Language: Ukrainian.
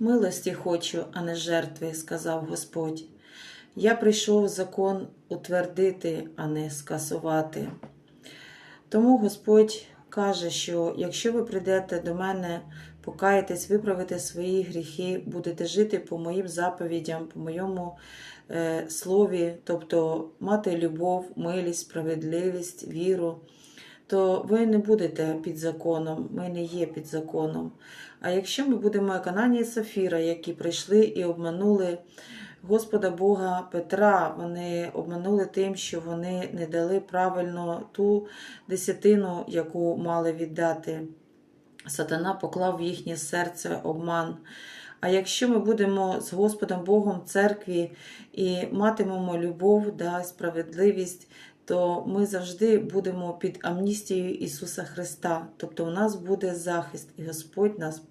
Милості хочу, а не жертви, сказав Господь. Я прийшов закон утвердити, а не скасувати. Тому Господь каже, що якщо ви прийдете до мене, покаєтесь, виправите свої гріхи, будете жити по моїм заповідям, по моєму е, слові, тобто мати любов, милість, справедливість, віру, то ви не будете під законом, ми не є під законом. А якщо ми будемо як Ананія і Сафіра, які прийшли і обманули Господа Бога Петра, вони обманули тим, що вони не дали правильно ту десятину, яку мали віддати. Сатана поклав в їхнє серце обман. А якщо ми будемо з Господом Богом в церкві і матимемо любов да, справедливість, то ми завжди будемо під амністією Ісуса Христа. Тобто у нас буде захист, і Господь нас